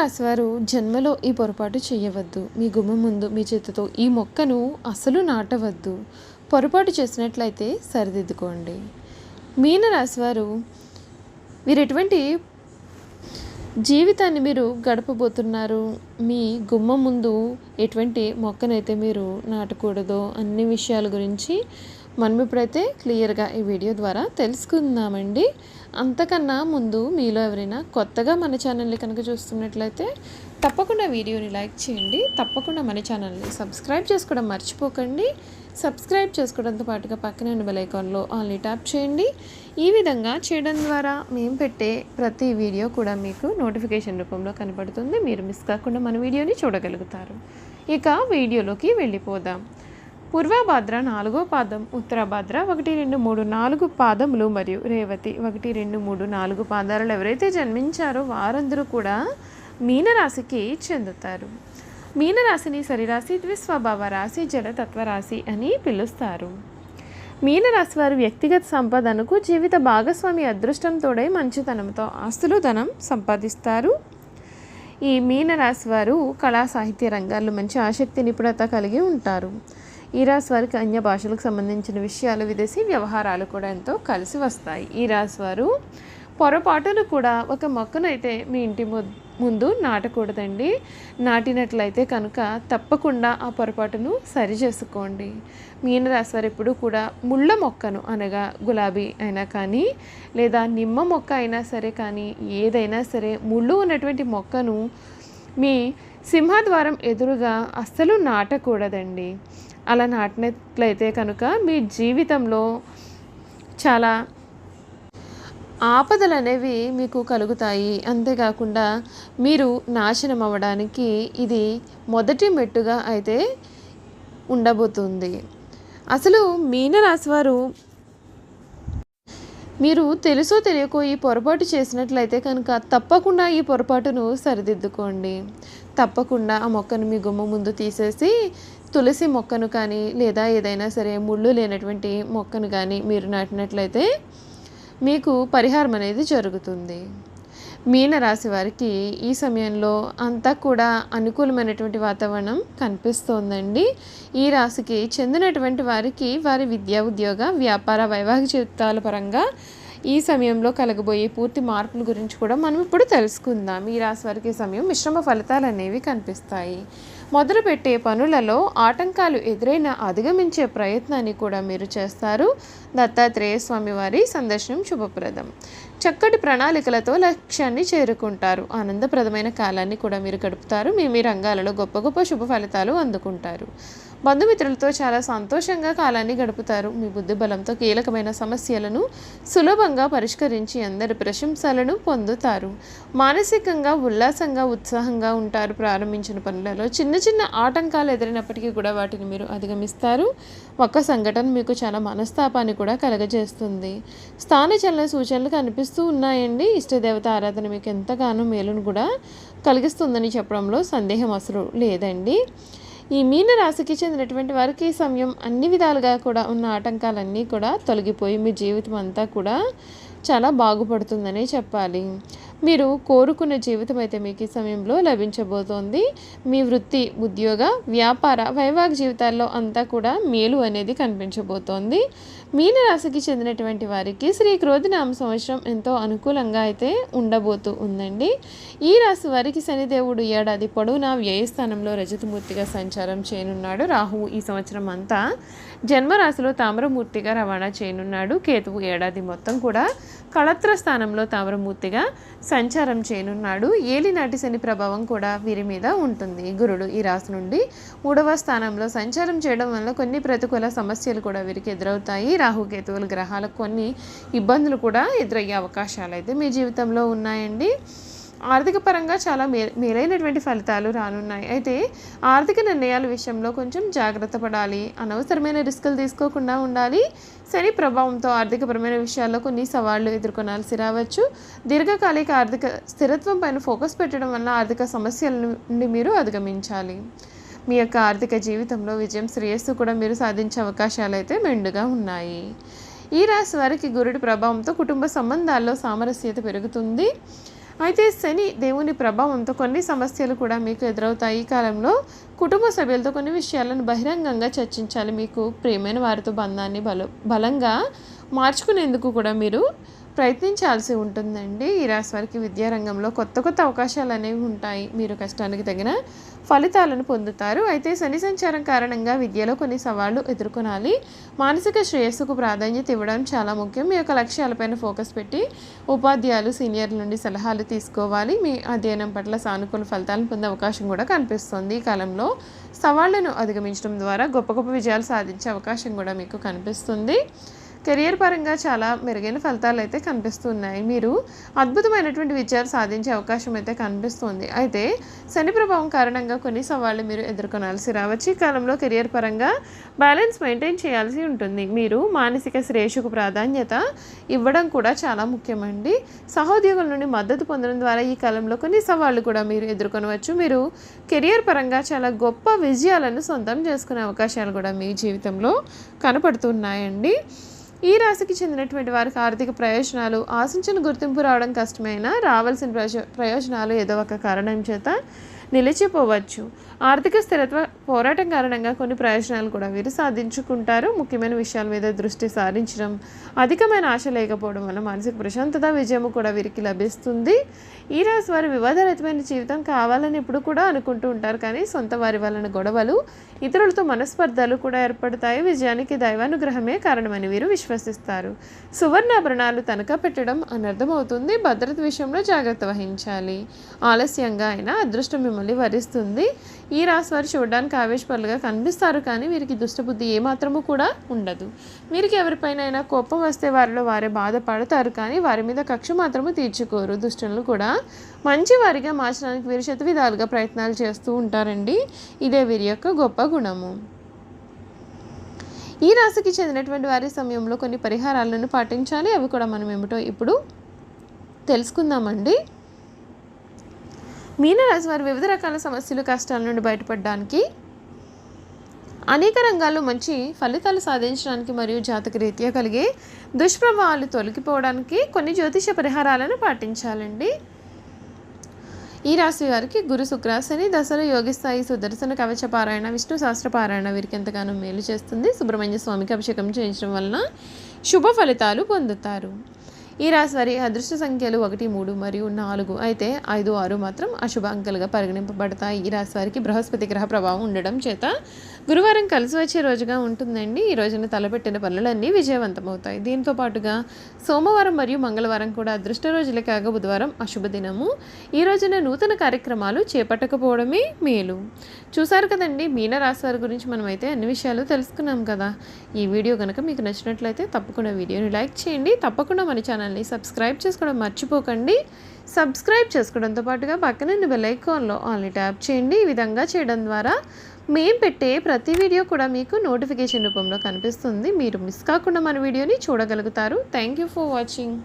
రాశివారు జన్మలో ఈ పొరపాటు చేయవద్దు. మీ గుమ్మ ముందు మీ చేతితో ఈ మొక్కను అసలు నాటవద్దు. పొరపాటు చేసినట్లయితే సరిదిద్దుకోండి. మీనరాశి రాశివారు మీరు ఎటువంటి జీవితాన్ని మీరు గడపబోతున్నారు. మీ గుమ్మ ముందు ఎటువంటి మొక్కనైతే మీరు నాటకూడదో అన్ని విషయాల గురించి మనం ఇప్పుడైతే క్లియర్గా ఈ వీడియో ద్వారా తెలుసుకుందామండి. అంతకన్నా ముందు మీలో ఎవరైనా కొత్తగా మన ఛానల్ని కనుక చూస్తున్నట్లయితే తప్పకుండా వీడియోని లైక్ చేయండి. తప్పకుండా మన ఛానల్ని సబ్స్క్రైబ్ చేసుకోవడం మర్చిపోకండి. సబ్స్క్రైబ్ చేసుకోవడంతో పాటుగా పక్కనే ఉన్న బెలైకాన్లో ఆన్లీ ట్యాప్ చేయండి. ఈ విధంగా చేయడం ద్వారా మేము పెట్టే ప్రతి వీడియో కూడా మీకు నోటిఫికేషన్ రూపంలో కనపడుతుంది. మీరు మిస్ కాకుండా మన వీడియోని చూడగలుగుతారు. ఇక వీడియోలోకి వెళ్ళిపోదాం. పూర్వభాద్ర నాలుగో పాదం ఉత్తరభాద్ర ఒకటి రెండు మూడు నాలుగు పాదములు మరియు రేవతి ఒకటి రెండు మూడు నాలుగు పాదాలలో ఎవరైతే జన్మించారో వారందరూ కూడా మీనరాశికి చెందుతారు. మీనరాశిని సరిరాశి ద్విస్వభావ రాశి జలతత్వ రాశి అని పిలుస్తారు. మీనరాశి వారు వ్యక్తిగత సంపదనకు జీవిత భాగస్వామి అదృష్టం తోడై మంచితనంతో ఆస్తులు ధనం సంపాదిస్తారు. ఈ మీనరాశి వారు కళా సాహిత్య రంగాల్లో మంచి ఆసక్తి నిపుణత కలిగి ఉంటారు. ఈ రాశి వారికి అన్య భాషలకు సంబంధించిన విషయాలు విదేశీ వ్యవహారాలు కూడా ఎంతో కలిసి వస్తాయి. ఈ రాశి వారు పొరపాటును కూడా ఒక మొక్కనైతే మీ ఇంటి ము- ముందు నాటకూడదండి. నాటినట్లయితే కనుక తప్పకుండా ఆ పొరపాటును సరి చేసుకోండి. మీనరాశి వారు ఎప్పుడు కూడా ముళ్ళ మొక్కను అనగా గులాబీ అయినా కానీ లేదా నిమ్మ మొక్క అయినా సరే కానీ ఏదైనా సరే ముళ్ళు ఉన్నటువంటి మొక్కను మీ సింహద్వారం ఎదురుగా అస్సలు నాటకూడదండి. అలా నాటినట్లయితే కనుక మీ జీవితంలో చాలా ఆపదలు అనేవి మీకు కలుగుతాయి. అంతేకాకుండా మీరు నాశనం అవ్వడానికి ఇది మొదటి మెట్టుగా అయితే ఉండబోతుంది. అసలు మీనరాశి వారు మీరు తెలుసో తెలియకో ఈ పొరపాటు చేసినట్లయితే కనుక తప్పకుండా ఈ పొరపాటును సరిదిద్దుకోండి. తప్పకుండా ఆ మొక్కను మీ గుమ్మ ముందు తీసేసి తులసి మొక్కను కానీ లేదా ఏదైనా సరే ముళ్ళు లేనటువంటి మొక్కను కానీ మీరు నాటినట్లయితే మీకు పరిహారం అనేది జరుగుతుంది. మీనరాశి వారికి ఈ సమయంలో అంతా కూడా అనుకూలమైనటువంటి వాతావరణం కనిపిస్తోందండి. ఈ రాశికి చెందినటువంటి వారికి వారి విద్యా ఉద్యోగ వ్యాపార వైవాహిక జీవితాల పరంగా ఈ సమయంలో కలగబోయే పూర్తి మార్పుల గురించి కూడా మనం ఇప్పుడు తెలుసుకుందాం. ఈ రాశి వారికి సమయం మిశ్రమ ఫలితాలు అనేవి కనిపిస్తాయి. మొదలుపెట్టే పనులలో ఆటంకాలు ఎదురైన అధిగమించే ప్రయత్నాన్ని కూడా మీరు చేస్తారు. దత్తాత్రేయ స్వామివారి సందర్శనం శుభప్రదం. చక్కటి ప్రణాళికలతో లక్ష్యాన్ని చేరుకుంటారు. ఆనందప్రదమైన కాలాన్ని కూడా మీరు గడుపుతారు. మీ మీ రంగాలలో గొప్ప గొప్ప శుభ ఫలితాలు అందుకుంటారు. బంధుమిత్రులతో చాలా సంతోషంగా కాలాన్ని గడుపుతారు. మీ బుద్ధి బలంతో కీలకమైన సమస్యలను సులభంగా పరిష్కరించి అందరి ప్రశంసలను పొందుతారు. మానసికంగా ఉల్లాసంగా ఉత్సాహంగా ఉంటారు. ప్రారంభించిన పనులలో చిన్న చిన్న ఆటంకాలు ఎదిరినప్పటికీ కూడా వాటిని మీరు అధిగమిస్తారు. ఒక్క సంఘటన మీకు చాలా మనస్తాపాన్ని కూడా కలగజేస్తుంది. స్థానచలన సూచనలు కనిపిస్తూ ఉన్నాయండి. ఇష్టదేవత ఆరాధన మీకు ఎంతగానో మేలును కూడా కలిగిస్తుందని చెప్పడంలో సందేహం అసలు లేదండి. ఈ మీనరాశికి చెందినటువంటి వారికి ఈ సమయం అన్ని విధాలుగా కూడా ఉన్న ఆటంకాలన్నీ కూడా తొలగిపోయి మీ జీవితం అంతా కూడా చాలా బాగుపడుతుందనే చెప్పాలి. మీరు కోరుకున్న జీవితం అయితే మీకు ఈ సమయంలో లభించబోతోంది. మీ వృత్తి ఉద్యోగ వ్యాపార వైవాహిక జీవితాల్లో అంతా కూడా మేలు అనేది కనిపించబోతోంది. మీనరాశికి చెందినటువంటి వారికి శ్రీ క్రోధినామ సంవత్సరం ఎంతో అనుకూలంగా అయితే ఉండబోతూ ఉందండి. ఈ రాశి వారికి శనిదేవుడు ఏడాది పొడవునా వ్యయస్థానంలో రజతమూర్తిగా సంచారం చేయనున్నాడు. రాహువు ఈ సంవత్సరం అంతా జన్మరాశిలో తామ్రమూర్తిగా రవాణా చేయనున్నాడు. కేతువు ఏడాది మొత్తం కూడా కళత్ర స్థానంలో తామరమూర్తిగా సంచారం చేయనున్నాడు. ఏలినాటి శని ప్రభావం కూడా వీరి మీద ఉంటుంది. గురుడు ఈ రాశి నుండి మూడవ స్థానంలో సంచారం చేయడం వల్ల కొన్ని ప్రతికూల సమస్యలు కూడా వీరికి ఎదురవుతాయి. రాహుకేతువుల గ్రహాలకు కొన్ని ఇబ్బందులు కూడా ఎదురయ్యే అవకాశాలు అయితే మీ జీవితంలో ఉన్నాయండి. ఆర్థిక పరంగా చాలా మే మేలైనటువంటి ఫలితాలు రానున్నాయి. అయితే ఆర్థిక నిర్ణయాల విషయంలో కొంచెం జాగ్రత్త పడాలి. అనవసరమైన రిస్కులు తీసుకోకుండా ఉండాలి. శని ప్రభావంతో ఆర్థికపరమైన విషయాల్లో కొన్ని సవాళ్ళు ఎదుర్కొనాల్సి రావచ్చు. దీర్ఘకాలిక ఆర్థిక స్థిరత్వం పైన ఫోకస్ పెట్టడం వల్ల ఆర్థిక సమస్యల నుండి మీరు అధిగమించాలి. మీ యొక్క ఆర్థిక జీవితంలో విజయం శ్రేయస్సు కూడా మీరు సాధించే అవకాశాలు అయితే మెండుగా ఉన్నాయి. ఈ రాశి వారికి గురుడి ప్రభావంతో కుటుంబ సంబంధాల్లో సామరస్యత పెరుగుతుంది. అయితే శని దేవుని ప్రభావంతో కొన్ని సమస్యలు కూడా మీకు ఎదురవుతాయి. ఈ కాలంలో కుటుంబ సభ్యులతో కొన్ని విషయాలను బహిరంగంగా చర్చించాలి. మీకు ప్రియమైన వారితో బంధాన్ని బల బలంగా మార్చుకునేందుకు కూడా మీరు ప్రయత్నించాల్సి ఉంటుందండి. ఈ రాశి వారికి విద్యారంగంలో కొత్త కొత్త అవకాశాలు అనేవి ఉంటాయి. మీరు కష్టానికి తగిన ఫలితాలను పొందుతారు. అయితే శని సంచారం కారణంగా విద్యలో కొన్ని సవాళ్ళు ఎదుర్కొనాలి. మానసిక శ్రేయస్సుకు ప్రాధాన్యత ఇవ్వడం చాలా ముఖ్యం. మీ యొక్క లక్ష్యాలపైన ఫోకస్ పెట్టి ఉపాధ్యాయులు సీనియర్ల నుండి సలహాలు తీసుకోవాలి. మీ అధ్యయనం పట్ల సానుకూల ఫలితాలను పొందే అవకాశం కూడా కనిపిస్తుంది. ఈ కాలంలో సవాళ్ళను అధిగమించడం ద్వారా గొప్ప గొప్ప విజయాలు సాధించే అవకాశం కూడా మీకు కనిపిస్తుంది. కెరియర్ పరంగా చాలా మెరుగైన ఫలితాలు అయితే కనిపిస్తున్నాయి. మీరు అద్భుతమైనటువంటి విజయాలు సాధించే అవకాశం అయితే కనిపిస్తుంది. అయితే శని ప్రభావం కారణంగా కొన్ని సవాళ్ళు మీరు ఎదుర్కొనాల్సి రావచ్చు. ఈ కాలంలో కెరియర్ పరంగా బ్యాలెన్స్ మెయింటైన్ చేయాల్సి ఉంటుంది. మీరు మానసిక శ్రేయస్సుకు ప్రాధాన్యత ఇవ్వడం కూడా చాలా ముఖ్యమండి. సహోద్యోగుల నుండి మద్దతు పొందడం ద్వారా ఈ కాలంలో కొన్ని సవాళ్ళు కూడా మీరు ఎదుర్కొనవచ్చు. మీరు కెరియర్ పరంగా చాలా గొప్ప విజయాలను సొంతం చేసుకునే అవకాశాలు కూడా మీ జీవితంలో కనపడుతున్నాయండి. ఈ రాశికి చెందినటువంటి వారికి ఆర్థిక ప్రయోజనాలు ఆశించిన గుర్తింపు రావడం కష్టమైనా రావాల్సిన ప్రయోజ ప్రయోజనాలు ఏదో ఒక కారణం చేత నిలిచిపోవచ్చు. ఆర్థిక స్థిరత్వ పోరాటం కారణంగా కొన్ని ప్రయోజనాలు కూడా వీరు సాధించుకుంటారు. ముఖ్యమైన విషయాల మీద దృష్టి సారించడం అధికమైన ఆశ లేకపోవడం వల్ల మానసిక ప్రశాంతత విజయము కూడా వీరికి లభిస్తుంది. ఈ రాశి వారు వివాదరహితమైన జీవితం కావాలని ఎప్పుడు కూడా అనుకుంటూ ఉంటారు. కానీ సొంత వారి వలన గొడవలు ఇతరులతో మనస్పర్ధలు కూడా ఏర్పడతాయి. విజయానికి దైవానుగ్రహమే కారణమని వీరు విశ్వసిస్తారు. సువర్ణాభరణాలు తనఖా పెట్టడం అనర్థమవుతుంది. భద్రత విషయంలో జాగ్రత్త వహించాలి. ఆలస్యంగా అయినా అదృష్టం మిమ్మల్ని వరిస్తుంది. ఈ రాశి వారు చూడడానికి ఆవేశపరులుగా కనిపిస్తారు కానీ వీరికి దుష్టబుద్ధి ఏమాత్రము కూడా ఉండదు. వీరికి ఎవరిపైనైనా కోపం వస్తే వారిలో వారే బాధపడతారు కానీ వారి మీద కక్ష మాత్రము తీర్చుకోరు. దుష్టులను కూడా మంచి వారిగా మార్చడానికి వీరు శత విధాలుగా ప్రయత్నాలు చేస్తూ ఉంటారండి. ఇదే వీరి యొక్క గొప్ప గుణము. ఈ రాశికి చెందినటువంటి వారి సమయంలో కొన్ని పరిహారాలను పాటించాలి. అవి కూడా మనం ఏమిటో ఇప్పుడు తెలుసుకుందామండి. మీనరాశి వారు వివిధ రకాల సమస్యలు కష్టాల నుండి బయటపడడానికి అనేక రంగాల్లో మంచి ఫలితాలు సాధించడానికి మరియు జాతక రీత్యా కలిగే దుష్ప్రభావాలు తొలగిపోవడానికి కొన్ని జ్యోతిష పరిహారాలను పాటించాలండి. ఈ రాశి వారికి గురు శుక్ర శని దశలో యోగిస్తాయి సుదర్శన కవచ పారాయణ విష్ణు శాస్త్ర పారాయణ వీరికి ఎంతగానో మేలు చేస్తుంది. సుబ్రహ్మణ్య స్వామికి అభిషేకం చేయించడం వలన శుభ ఫలితాలు పొందుతారు. ఈ రాశి వారి అదృష్ట సంఖ్యలు ఒకటి మూడు మరియు నాలుగు. అయితే ఐదు ఆరు మాత్రం అశుభ అంకెలుగా పరిగణింపబడతాయి. ఈ రాశి వారికి బృహస్పతి గ్రహ ప్రభావం ఉండడం చేత గురువారం కలిసి వచ్చే రోజుగా ఉంటుందండి. ఈ రోజున తలపెట్టిన పనులన్నీ విజయవంతమవుతాయి. దీంతో పాటుగా సోమవారం మరియు మంగళవారం కూడా అదృష్ట రోజులే కాగా బుధవారం అశుభ దినము. ఈ రోజున నూతన కార్యక్రమాలు చేపట్టకపోవడమే మేలు. చూసారు కదండి మీనరాశి వారి గురించి మనమైతే అన్ని విషయాలు తెలుసుకున్నాం కదా. ఈ వీడియో కనుక మీకు నచ్చినట్లయితే తప్పకుండా వీడియోని లైక్ చేయండి. తప్పకుండా మన ఛానల్ని సబ్స్క్రైబ్ చేసుకోవడం మర్చిపోకండి. సబ్స్క్రైబ్ చేసుకోవడంతో పాటుగా పక్కన బెల్ ఐకాన్లో ఆన్లీ ట్యాప్ చేయండి. ఈ విధంగా చేయడం ద్వారా మేము పెట్టే ప్రతి వీడియో కూడా మీకు నోటిఫికేషన్ రూపంలో కనిపిస్తుంది. మీరు మిస్ కాకుండా మన వీడియోని చూడగలుగుతారు. Thank you for watching.